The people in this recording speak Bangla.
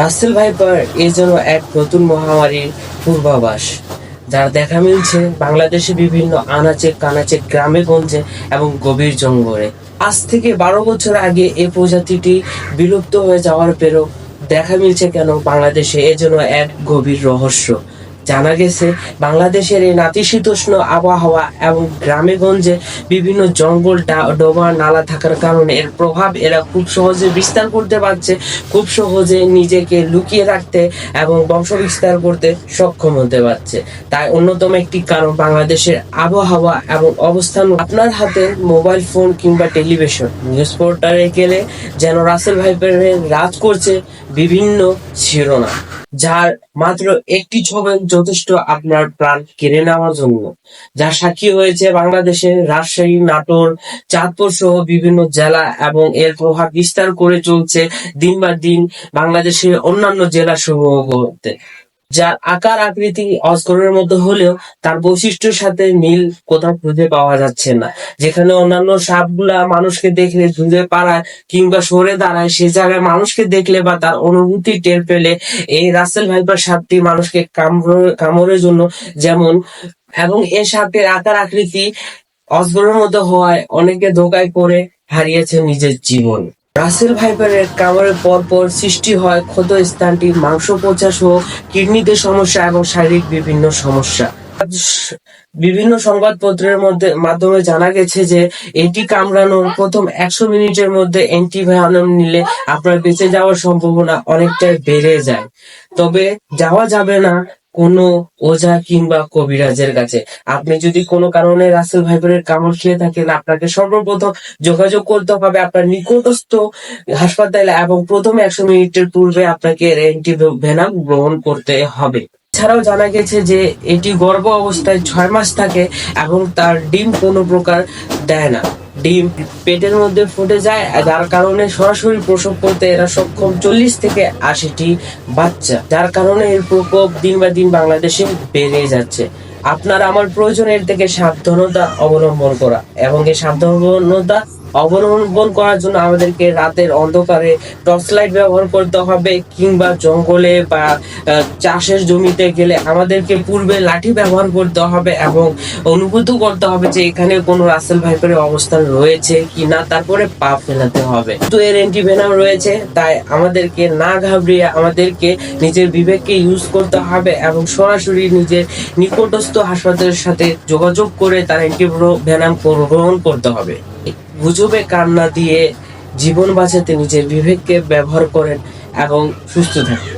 রাসেল ভাইপার এই যেন এক নতুন মহামারীর পূর্বাভাস, যার দেখা মিলছে বাংলাদেশে বিভিন্ন আনাচে কানাচে গ্রামে গঞ্জে এবং গভীর জঙ্গলে। আজ থেকে বারো বছর আগে এ প্রজাতিটি বিলুপ্ত হয়ে যাওয়ার পেরও দেখা মিলছে কেন বাংলাদেশে, এ যেন এক গভীর রহস্য। জানা গেছে, বাংলাদেশের এই নাতিশীতোষ্ণ আবহাওয়া এবং গ্রামে গঞ্জে বিভিন্ন জঙ্গল ডোবা, নালা থাকার কারণে এর প্রভাব এরা খুব সহজে বিস্তার করতে পারছে, খুব সহজে নিজেকে লুকিয়ে রাখতে এবং বংশ বিস্তার করতে সক্ষম হতে পারছে। তাই অন্যতম একটি কারণ বাংলাদেশের আবহাওয়া এবং অবস্থান। আপনার হাতে মোবাইল ফোন কিংবা টেলিভিশন। নিউজ পোর্টালে গেলে যেন রাসেল ভাইপারের রাজ করছে বিভিন্ন শিরোনাম। যার মাত্র একটি ছবি যথেষ্ট আপনার প্রাণ কেড়ে নেওয়ার জন্য। যার সাক্ষী হয়েছে বাংলাদেশের রাজশাহী, নাটোর, চাঁদপুর সহ বিভিন্ন জেলা এবং এর প্রভাব বিস্তার করে চলছে দিন বা দিন বাংলাদেশের অন্যান্য জেলা সমূহতে যার আকার আকৃতি অস্করের মতো হলেও তার বৈশিষ্ট্যের সাথে মিল কোথাও খুঁজে পাওয়া যাচ্ছে না। যেখানে অন্যান্য সাপগুলা মানুষকে দেখলে ধুঁধে পাড়ায় কিংবা সরে দাঁড়ায়, সে জায়গায় মানুষকে দেখলে বা তার অনুভূতি টের পেলে এই রাসেল ভাইপার সাপটি মানুষকে কামড়, কামড়ের জন্য যেমন, এবং এ সাপের আকার আকৃতি অজগরের মতো হওয়ায় অনেকে ধোকায় করে হারিয়েছে নিজের জীবন। রাসেল ভাইপারের কামড়ের পর পর সৃষ্টি হয় ক্ষত স্থানটি মাংস পচা সহ কিডনিতে সমস্যা এবং শারীরিক বিভিন্ন সমস্যা। বিভিন্ন সংবাদপত্রের মধ্যে, মাধ্যমে জানা গেছে যে এটি কামড়ানোর প্রথম একশো মিনিটের মধ্যে অ্যান্টিবায়োটিক নিলে আপনার বেঁচে যাওয়ার সম্ভাবনা অনেকটাই বেড়ে যায়। তবে যাওয়া যাবে না কোনো ওঝা কিংবা কবিরাজের কাছে। আপনি যদি কোনো কারণে রাসেল ভাইবারের কামড় খেয়ে থাকেন, আপনাকে সর্বপ্রথম যোগাযোগ করতে হবে আপনার নিকটস্থ হাসপাতালে এবং প্রথম একশো মিনিটের পূর্বে আপনাকে অ্যান্টিভেনাম গ্রহণ করতে হবে। এছাড়াও জানা গেছে যে এটি গর্ভ অবস্থায় ছয় মাস থাকে এবং তার ডিম কোনো প্রকার দেয় না। ডিম পেটের মধ্যে ফুটে যায়, যার কারণে সরাসরি প্রসব করতে এরা সক্ষম চল্লিশ থেকে আশিটি বাচ্চা, যার কারণে এর প্রকোপ দিন বা দিন বাংলাদেশে বেড়ে যাচ্ছে। আপনার আমার প্রয়োজন এর থেকে সাবধানতা অবলম্বন করা এবং এই সাবধানতা অবলম্বন করার জন্য আমাদেরকে রাতের অন্ধকারে টর্চ লাইট ব্যবহার করতে হবে কিংবা জঙ্গলে বা চাষের জমিতে গেলে আমাদেরকে পূর্বে লাঠি ব্যবহার করতে হবে এবং অনুভূত করতে হবে যে এখানে কোনো রাসেল ভাইপারের অবস্থান রয়েছে কি না তারপরে পা ফেলাতে হবে। তো এর অ্যান্টিভেনাম রয়েছে, তাই আমাদেরকে না ঘাবড়িয়ে আমাদেরকে নিজের বিবেককে ইউজ করতে হবে এবং সরাসরি নিজের নিকটস্থ হাসপাতালের সাথে যোগাযোগ করে তার অ্যান্টিভেনাম গ্রহণ করতে হবে। গুজবে কান্না দিয়ে জীবন বাঁচাতে নিজের বিবেককে ব্যবহার করেন এবং সুস্থ থাকেন।